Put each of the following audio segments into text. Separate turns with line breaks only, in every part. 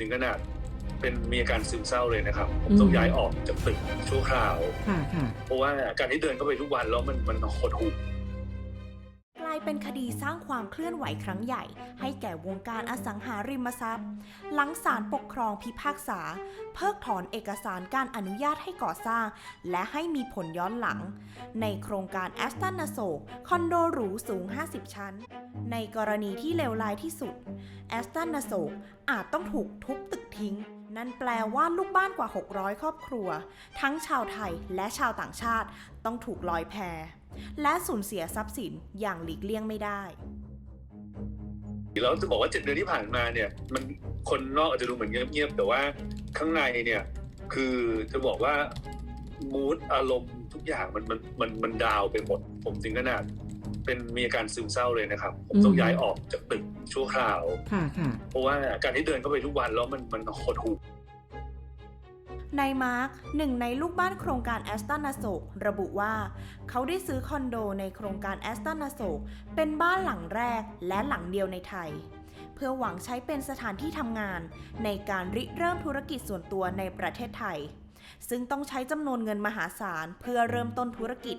ถึงขนาดเป็นมีอาการซึมเศร้าเลยนะครับ ผมต้องย้ายออกจากตึกชั่วคราว
ค่ะค่ะ
เพราะว่าการที่เดินเข้าไปทุกวันแล้วมันมันหดหู่
กลาย เป็นคดีสร้างความเคลื่อนไหวครั้งใหญ่ ให้แก่วงการอสังหาริมทรัพย์ หลังศาลปกครองพิพากษา เพิกถอนเอกสารการอนุญาตให้ก่อสร้าง และให้มีผลย้อนหลัง ในโครงการแอสตันนโศกคอนโดหรูสูง 50 ชั้น ในกรณีที่เลวร้ายที่สุดแอสตันนโศกอาจต้องถูกทุบตึกทิ้ง นั่นแปลว่าลูกบ้านกว่า 600 ครอบครัว ทั้งชาวไทยและชาวต่างชาติต้องถูกลอยแพ และสูญเสียทรัพย์สินอย่างหลีกเลี่ยงไม่ได้
แล้วจะบอกว่าเจ็ดเดือนที่ผ่านมาเนี่ยมันคนนอกอาจจะดูเหมือนเงียบๆแต่ว่าข้างในเนี่ยคือจะบอกว่ามูดอารมณ์ทุกอย่างมันมันมันมันดาวไปหมด ผมถึงขนาดเป็นมีอาการซึมเศร้าเลยนะครับ ผมต้องย้ายออกจากตึก ชั่วคราว
ค่ะค่ะ
เพราะว่าการที่เดินเข้าไปทุกวันแล้วมันมันหดหู่
นายมาร์คหนึ่งในลูกบ้านโครงการแอสตันนาโศกระบุว่า เขาได้ซื้อคอนโดในโครงการแอสตันนาโศกเป็นบ้านหลังแรกและหลังเดียวในไทย เพื่อหวังใช้เป็นสถานที่ทำงานในการริเริ่มธุรกิจส่วนตัวในประเทศไทย ซึ่งต้องใช้จำนวนเงินมหาศาลเพื่อเริ่มต้นธุรกิจ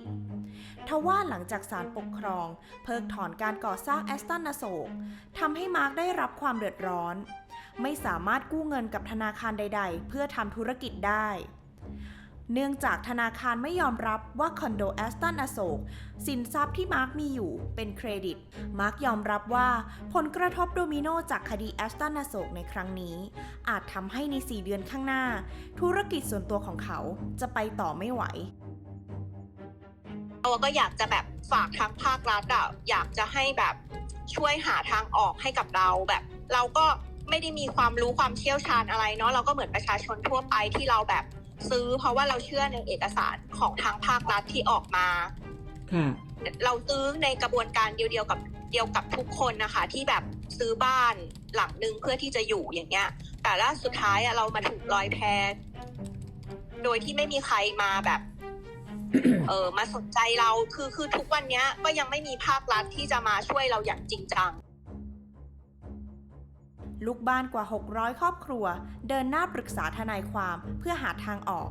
ทว่าหลังจากศาลปกครอง เพิกถอนการก่อสร้างแอสตันนาโศกทำให้มาร์กได้รับความเดือดร้อน ไม่สามารถกู้เงินกับธนาคารใด ๆ เพื่อทำธุรกิจได้ เนื่องจากธนาคารไม่ยอมรับว่าคอนโดแอสตันอโศกสินทรัพย์ที่มาร์คมีอยู่เป็นเครดิต มาร์คยอมรับว่าผลกระทบโดมิโนจากคดีแอสตันอโศกในครั้งนี้ อาจทำให้ใน 4 เดือนข้างหน้า ธุรกิจส่วนตัวของเขาจะไปต่อไม่ไหว
เราก็อยากจะแบบฝากทางภาครัฐอะอยากจะให้แบบช่วยหาทางออกให้กับเราแบบ เราก็ไม่ได้มีความรู้ความเชี่ยวชาญอะไรเนาะเราก็เหมือนประชาชนทั่วไปที่เราแบบ ซื้อเพราะว่าเราเชื่อในเอกสารของทางภาครัฐที่ออกมา
ค่ะ
เราซื้อในกระบวนการเดียวๆกับเดียวกับทุกคนนะคะ ที่แบบซื้อบ้านหลังหนึ่งเพื่อที่จะอยู่อย่างเงี้ย แต่ล่าสุดท้ายอะเรามาถูกลอยแพโดยที่ไม่มีใครมาแบบ เออมาสนใจเราคือคือทุกวันเนี้ยก็ยังไม่มีภาครัฐที่จะมาช่วยเราอย่างจริงจัง
ลูกบ้านกว่า 600 ครอบครัว เดินหน้าปรึกษาทนายความเพื่อหาทางออก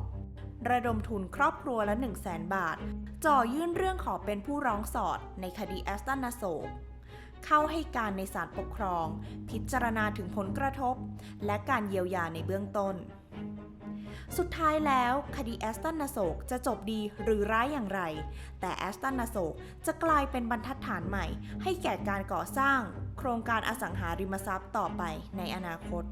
ระดมทุนครอบครัวละ 1 0 0 0 0แบาท จ่อยื่นเรื่องขอเป็นผู้ร้องสอดในคดีแอสตันนาโศกเข้าให้การในศาลปกครอง พิจารณาถึงผลกระทบ และการเยียวยาในเบื้องต้น สุดท้ายแล้วคดีแอสตันนาโศกจะจบดีหรือร้ายอย่างไร แต่แอสตันนาโศกจะกลายเป็นบรรทัดฐานใหม่ ให้แก่การก่อสร้าง โครงการอสังหาริมทรัพย์ต่อไปในอนาคต